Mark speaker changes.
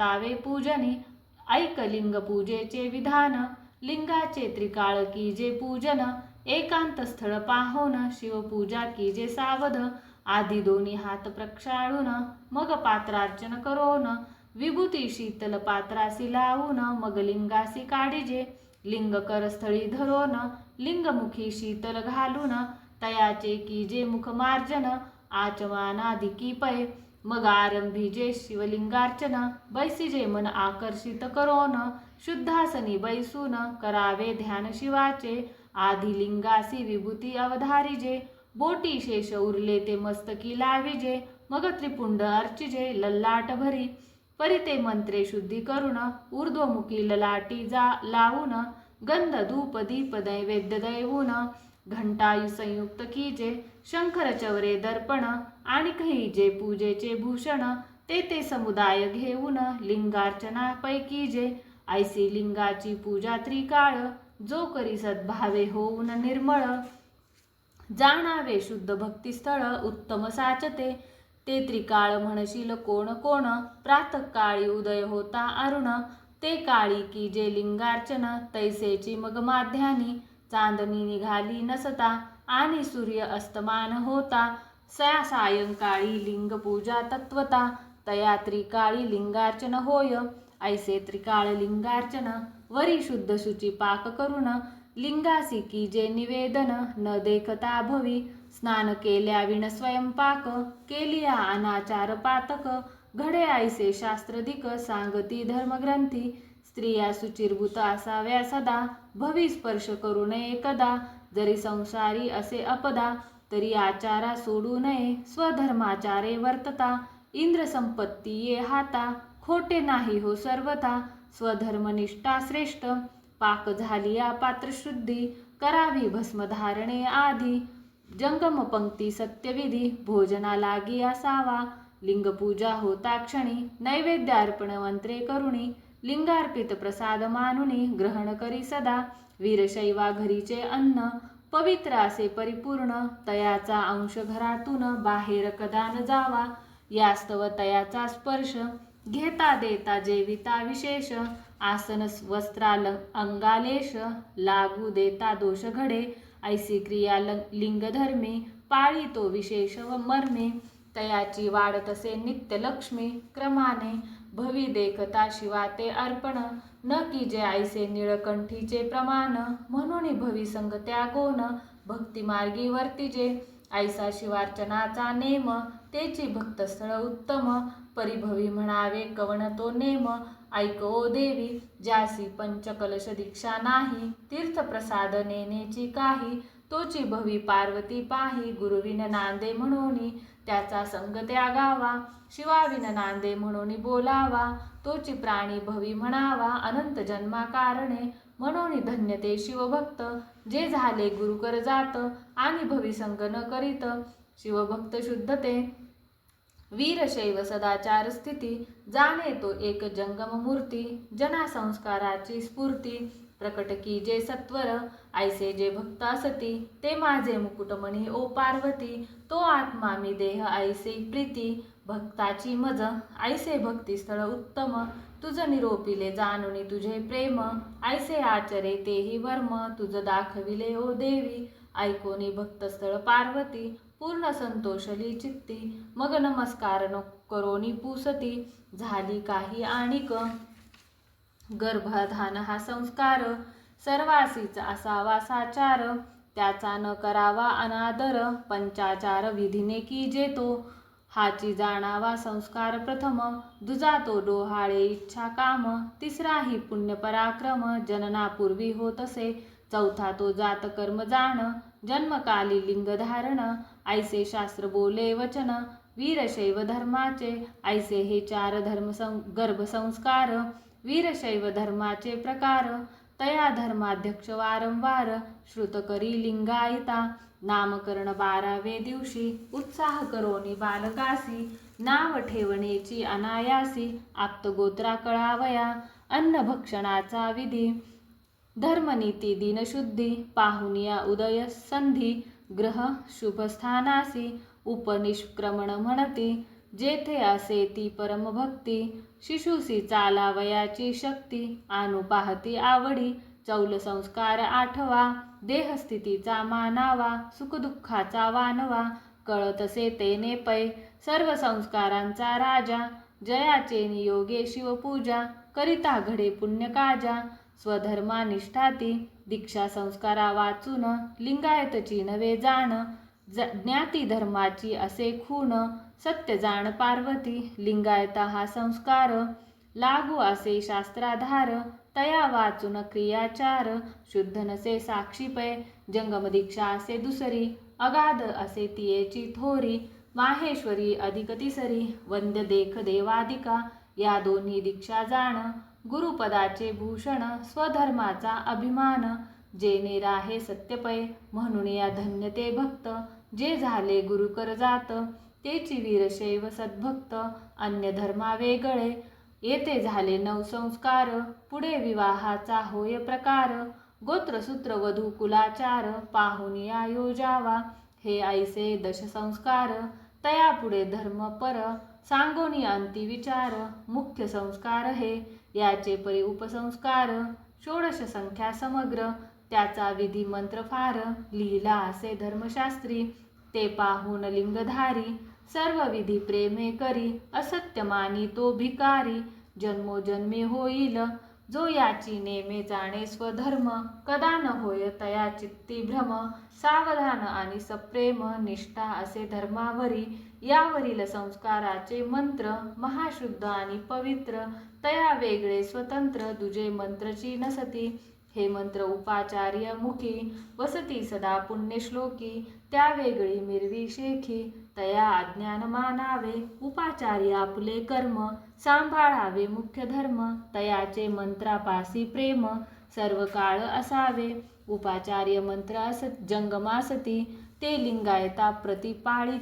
Speaker 1: वतावे पूजनी ऐक लिंग पूजेचे विधान लिंगाचे त्रिकाळ की जे पूजन एकांत स्थळ पाहोन शिवपूजा की जे सावध आधी दोन्ही हात प्रक्षाळून मग पात्रार्चन करोन विभूती शीतल पात्रासी लावून मग लिंगासी काढिजे लिंग करस्थळी धरोन लिंगमुखी शीतल घालून तयाचे की जे मुख मार्जन आचमानादि मग आरंभी जे शिवलिंगार्चन बैसिजे मन आकर्षित करोन शुद्धासनी बैसून करावे ध्यान शिवाचे आधी लिंगासी विभूती अवधारिजे बोटी शेष उरले ते मस्तकी लाविजे मग त्रिपुंड अर्चिजे लल्लाट भरी परी ते मंत्रे शुद्धी करुण ऊर्ध्वमुखी ललाटी जा लावून गंध धूप दीप दैवेद्य दैवून घंटायू संयुक्त कीजे शंकर चवरे दर्पण आणि काही जे पूजेचे भूषण ते ते समुदाय घेऊन लिंगार्चनापैकी जे ऐसी लिंगाची पूजा त्रिकाळ जो करी सद्भावे होऊन निर्मळ. जाणावे शुद्ध भक्तिस्थळ उत्तम साचते. ते त्रिकाळ म्हणशील कोण कोण प्रातकाळी उदय होता अरुण. ते काळी की जे लिंगार्चन तैसेची मग माध्यानी चांदणी निघाली नसता आणि सूर्य अस्तमान होता. सया सायंकाळी लिंग पूजा तत्वता तया त्रिकाळी लिंगार्चन होय ऐसे त्रिकाळ लिंगार्चन वरी शुद्ध शुची पाक करून लिंगासी की जे निवेदन न देखता भवी स्नान केल्या विण स्वयंपाक केलिया अनाचार पातक घडे ऐसे शास्त्रदिक सांगती धर्मग्रंथी स्त्रिया सुचिरभूत असाव्या सदा भवी स्पर्श करू नये कदा जरी संसारी असे अपदा तरी आचारा सोडू नये. स्वधर्माचारे वर्तता इंद्र संपत्ती ये हाता. खोटे नाही हो सर्वथा स्वधर्मनिष्ठा श्रेष्ठ. पाक झाली या पात्रशुद्धी करावी भस्मधारणे आधी. जंगम पंक्ती सत्यविधी भोजना लागी असावा. लिंगपूजा होता क्षणी नैवेद्य अर्पण मंत्रे करुणी. लिंगार्पित प्रसाद मानुनी ग्रहण करी सदा वीरशैवा घरीचे अन्न पवित्र असे परिपूर्ण तयाचा अंश घरातून बाहेर कदान जावा यास्तव तयाचा स्पर्श घेता देता जेविता विशेष आसन वस्त्राल अंगालेश लागू देता दोष घडे ऐसी क्रिया ल- लिंगधर्मे पाळी तो विशेष व मर्मे तयाची वाढत असे नित्य लक्ष्मी क्रमाने भवी देखता शिवा ते अर्पण. न की जे आईसे निळकंठीचे प्रमाण. म्हणून भवी संग त्यागोन भक्ती मार्गी वर्तिजे. ऐसा शिवार्चनाचा नेम. तेची भक्तस्थळ उत्तम. परिभवी म्हणावे कवण तो नेम. ऐक ओ देवी ज्यासी पंचकलश दीक्षा नाही. तीर्थप्रसाद नेनेची काही. तोची भवी पार्वती पाही गुरुविन नांदे म्हणून त्याचा संग त्यागावा. शिवाविन नांदे म्हणून बोलावा. तोची प्राणी भवी म्हणावा. अनंत जन्मा कारणे म्हणून धन्य ते शिवभक्त. जे झाले गुरुकर जात आणि भवी संग न करीत. शिवभक्त शुद्धते वीरशैव सदाचार स्थिती. जाणे तो एक जंगम मूर्ती. जना संस्काराची स्फूर्ती. प्रकट की जे सत्वर ऐसे जे भक्त असती ते माझे मुकुटमणी ओ पार्वती तो आत्मा मी देह ऐसे प्रीती भक्ताची मज ऐसे भक्तिस्थळ उत्तम तुझ निरोपिले जाणुनी तुझे प्रेम ऐसे आचरे तेही वर्म तुझ दाखविले ओ देवी ऐकोनी भक्तस्थळ पार्वती पूर्ण संतोषली चित्ती मग नमस्कार न करोनी पुसती झाली काही आणिक गर्भधान हा संस्कार. सर्वासीचा असावा साचार. त्याचा न करावा अनादर. पंचाचार विधीने की जेतो? हाची जाणावा संस्कार प्रथम. दुजा तो डोहाळे इच्छा काम. तिसराही पुण्य पराक्रम. जननापूर्वी होत असे चौथा तो जात कर्म जाण. जन्मकाली लिंग धारण. ऐसे शास्त्र बोले वचन. वीरशैव धर्माचे. ऐसे हे चार धर्म सं गर्भसंस्कार वीरशैव धर्माचे प्रकार तया धर्माध्यक्ष वारंवार श्रुत करी लिंगायता नामकरण बारावे दिवशी उत्साह करोनी बालकासी नाव ठेवणेची अनायासी आप्तगोत्रा कळावया अन्न भक्षणाचा विधी धर्मनीती दिनशुद्धी पाहुनिया उदय संधी ग्रह शुभस्थानासी उपनिष्क्रमण म्हणती जेथे असे ती परमभक्ती शिशुसी चालावयाची शक्ती आणू पाहती आवडी चौल संस्कार आठवा देहस्थितीचा मानावा सुखदुःखाचा वानवा कळतसे तेने पै सर्व संस्कारांचा राजा जयाचे नियोगे शिवपूजा करिता घडे पुण्य काजा स्वधर्मानिष्ठाती दीक्षा संस्कारा वाचून लिंगायतची नवे जाण ज ज्ञाती धर्माची असे खूण सत्य जाण पार्वती लिंगायता हा संस्कार लागू असे शास्त्राधार तया वाचून क्रियाचार शुद्ध नसे साक्षीपय जंगम दीक्षा असे दुसरी अगाध असे तियेची थोरी माहेश्वरी अधिक तिसरी वंद्य देख देवादिका या दोन्ही दीक्षा जाण गुरुपदाचे भूषण स्वधर्माचा अभिमान जे राहे सत्यपय म्हणून या धन्य ते भक्त जे झाले गुरुकर जात तेची वीरशैव सद्भक्त अन्य धर्मा वेगळे येथे झाले नवसंस्कार पुढे विवाहाचा होय प्रकार. गोत्रसूत्र वधू कुलाचार पाहुनिया योजावा हे ऐसे दशसंस्कार तया पुढे धर्म पर. सांगोनी अंती विचार मुख्य संस्कार हे. याचे परी उपसंस्कार षोडश संख्या समग्र. त्याचा विधी मंत्र फार लिहिला असे धर्मशास्त्री. ते पाहून लिंगधारी सर्व विधी प्रेमे करी असत्य मानी तो भिकारी. जन्मोजन्मी होईल जो याची नेमे जाणे स्वधर्म. कदा न होय तया चित्ती भ्रम सावधान आणि सप्रेम निष्ठा असे धर्मावरी. यावरील संस्काराचे मंत्र महाशुद्ध आणि पवित्र. तया वेगळे स्वतंत्र दुजे मंत्रची नसती. हे मंत्र उपाचार्य मुखी वसती सदा पुण्यश्लोकी त्या वेगळी मिरवी शेखी तया अज्ञान मानावे उपाचार्य आपले कर्म सांभाळावे मुख्य धर्म तयाचे मंत्रापासी प्रेम सर्व काळ असावे. उपाचार्य मंत्र असत जंगमासती ते लिंगायता प्रतिपाळी